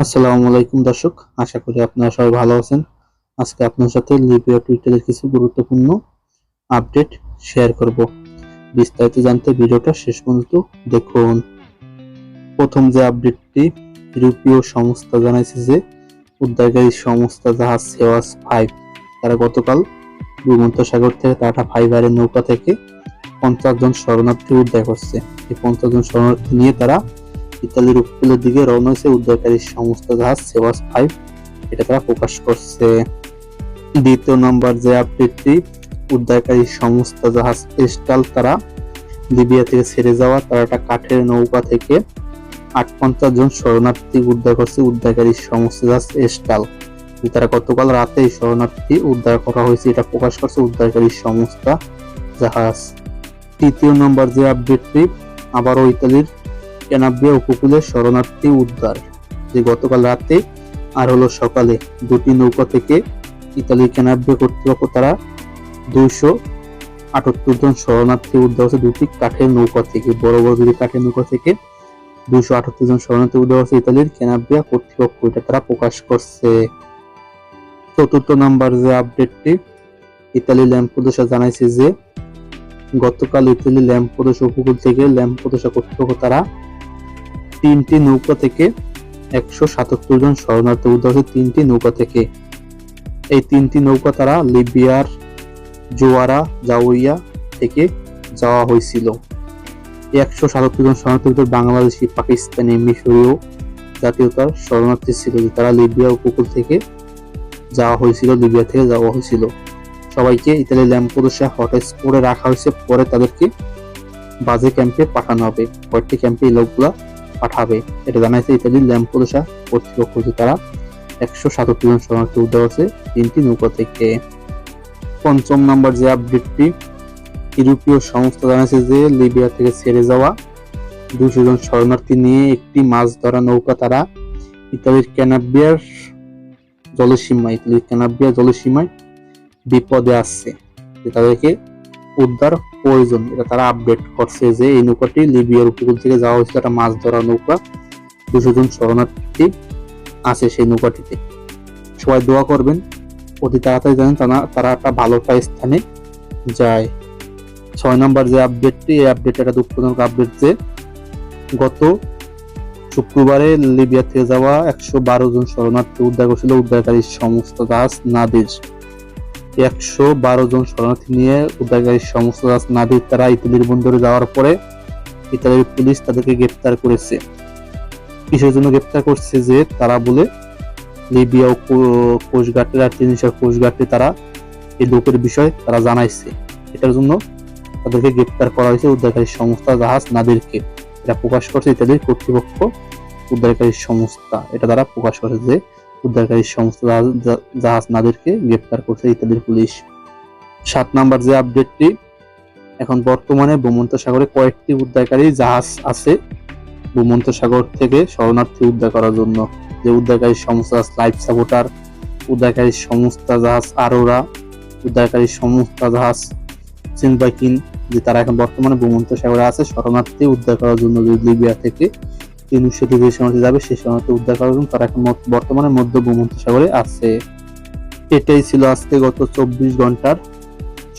আসসালামু আলাইকুম দর্শক, আশা করি আপনারা সবাই ভালো আছেন। আজকে আপনার সাথে লিবিয়া টুইটারের কিছু গুরুত্বপূর্ণ আপডেট শেয়ার করব। বিস্তারিত জানতে ভিডিওটা শেষ পর্যন্ত দেখুন। প্রথম যে আপডেটটি ইউরোপীয় সংস্থা জানাইছে যে, উদ্ধারকারী সংস্থা জাহাজ সেওয়াস ফাইভ তারা গতকাল ভূমধ্যসাগর থেকে টাটা ফাইবারের নৌকা থেকে পঞ্চাশ জন শরণার্থী উদ্ধার করছে। এই পঞ্চাশ জন শরণার্থী নিয়ে তারা ইতালির উপকূলের দিকে রওনা হয়েছে উদ্ধারকারী সংস্থা জাহাজ সেভাস ফাইভ এটা তারা প্রকাশ করছে। দ্বিতীয় নম্বর যে আপডেটটি উদ্ধারকারী সংস্থা জাহাজ এস্টাল তারা লিবিয়া থেকে ছেড়ে যাওয়া, তারা একটা কাঠের নৌকা থেকে আট পঞ্চাশ জন শরণার্থী উদ্ধার করছে উদ্ধারকারী সংস্থা জাহাজ এস্টাল তারা গতকাল রাতে শরণার্থী উদ্ধার করা হয়েছে, এটা প্রকাশ করছে উদ্ধারকারী সংস্থা জাহাজ। তৃতীয় নম্বর যে আপডেটটি আবারও ইতালির ক্যানাব্রিয়া উপকূলে শরণার্থী উদ্ধার। যে গতকাল রাতে, আর হলো সকালে, দুটি নৌকা থেকে ইতালি ক্যানাব্রিয়া কর্তৃপক্ষ তারা দুইশো আটাত্তর জন শরণার্থী উদ্ধার হচ্ছে দুটি কাঠের নৌকা থেকে, বড় বড় দুটি কাঠের নৌকা থেকে দুইশো আটাত্তর জন শরণার্থী উদ্ধার হচ্ছে ইতালির ক্যানাব্রিয়া কর্তৃপক্ষ এটা তারা প্রকাশ করছে। চতুর্থ নাম্বার যে আপডেটটি, ইতালি ল্যাম্পোদোসা জানাইছে যে গতকাল ইতালি ল্যাম্পোদোসা উপকূল থেকে ল্যাম্পোদোসা কর্তৃপক্ষ তারা তিনটি নৌকা থেকে একশো সাতাত্তর জন শরণার্থী উদ্ধার হয়েছে তিনটি নৌকা থেকে। এই তিনটি নৌকা তারা লিবিয়ার জোয়ারা জাউইয়া থেকে যাওয়া হয়েছিল। একশো সাতাত্তর জন শরণার্থী ভিতর বাংলাদেশি, পাকিস্তানি, মিশরীয় জাতীয়তার শরণার্থী ছিল যে তারা লিবিয়া উপকূল থেকে যাওয়া হয়েছিল, লিবিয়া থেকে যাওয়া হয়েছিল। সবাইকে ইতালি ল্যাম্পোদোসা হটস্পটে রাখা হয়েছে। পরে তাদেরকে বাজে ক্যাম্পে পাঠানো হবে। কয়েকটি ক্যাম্পে এই লোকগুলা পাঠাবে। এটা জানাইছে ইতালির ল্যাম্পোদোসা কর্তৃপক্ষ যে তারা একশো সাতাত্তর জন শরণার্থী উদ্ধার হচ্ছে তিনটি নৌকা থেকে। পঞ্চম নাম্বার যে আপডেটটি, ইউরোপীয় সংস্থা জানাইছে যে লিবিয়া থেকে ছেড়ে যাওয়া দুশো জন শরণার্থী নিয়ে একটি মাছ ধরা নৌকা তারা ইতালির ক্যানাবিয়ার জলসীমা ইতালির ক্যানাবিয়া জলসীমায় বিপদে আসছে তাদেরকে উদ্ধার প্রয়োজন। এটা তারা আপডেট করছে যে এই নৌকাটি লিবিয়ার উপকূল থেকে যাওয়া হয়েছিল একটা মাছ ধরা নৌকা। দুশো জন শরণার্থী আছে সেই নৌকাটিতে। সবাই দোয়া করবেন। অতি তাড়াতাড়ি জানেন তারা তারা একটা ভালো স্থানে যায়। ছয় নম্বর যে আপডেটটি এই আপডেট একটা দুঃখজনক আপডেট যে গত শুক্রবারে লিবিয়া থেকে যাওয়া একশো বারো জন শরণার্থী উদ্ধার করেছিল উদ্ধারকারী সমস্ত দাস নাদির। একশো বারো জন শরণার্থী নিয়ে উদ্ধারকারী সমস্ত নাদির তারা ইতালির বন্দরে যাওয়ার পরে ইতালির পুলিশ তাদেরকে গ্রেপ্তার করেছে। কিসের জন্য গ্রেপ্তার করছে যে তারা বলে লিবিয়া ও কো- কোস্টগার্ডের আর তিনশো কোস্টগার্ডে তারা এই লোকের বিষয় তারা জানাইছে। এটার জন্য তাদেরকে গ্রেপ্তার করা হয়েছে উদ্ধারকারী সংস্থা জাহাজ নাদিরকে এটা প্রকাশ করছে ইতালির কর্তৃপক্ষ উদ্ধারকারী সংস্থা এটা তারা প্রকাশ করেছে যে উদ্ধারকারী সংস্থা জাহাজ- জাহাজ গ্রেপ্তার করছে ইতালির পুলিশ। সাত নাম্বার যে আপডেটটি এখন বর্তমানে ভূমন্ত সাগরে কয়েকটি উদ্ধারকারী জাহাজ আছে ভূমন্ত সাগর থেকে শরণার্থী উদ্ধার করার জন্য। যে উদ্ধারকারী সংস্থা লাইফ সাপোর্টার উদ্ধারকারী সংস্থা জাহাজ আরোরা উদ্ধারকারী সংস্থা জাহাজ সিনবাকিন যে তারা এখন বর্তমানে ভূমন্ত সাগরে আছে, শরণার্থী উদ্ধার করার জন্য লিবিয়া থেকে তিনুর সাথে যে শরণার্থী যাবে সেই শরণার্থী উদ্ধার করার জন্য তারা এখন বর্তমানে মধ্য ভূমন্ত সাগরে আছে। এটাই ছিল আজকে গত চব্বিশ ঘণ্টার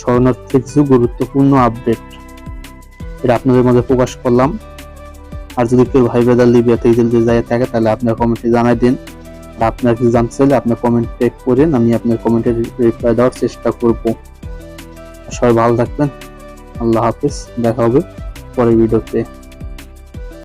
শরণার্থীর কিছু গুরুত্বপূর্ণ আপডেট এটা আপনাদের মধ্যে প্রকাশ করলাম। আর যদি কেউ ভাই ব্রাদার লিবিয়া থেকে যদি যায় থাকে, তাহলে আপনার কমেন্টে জানাই দিন। আর আপনার কিছু জানতে চাইলে আপনার কমেন্ট টেক করেন, আমি আপনার কমেন্টের রিপ্লাই দেওয়ার চেষ্টা করব। সবাই ভালো থাকবেন। আল্লাহ হাফিজ। দেখা হবে পরের ভিডিওতে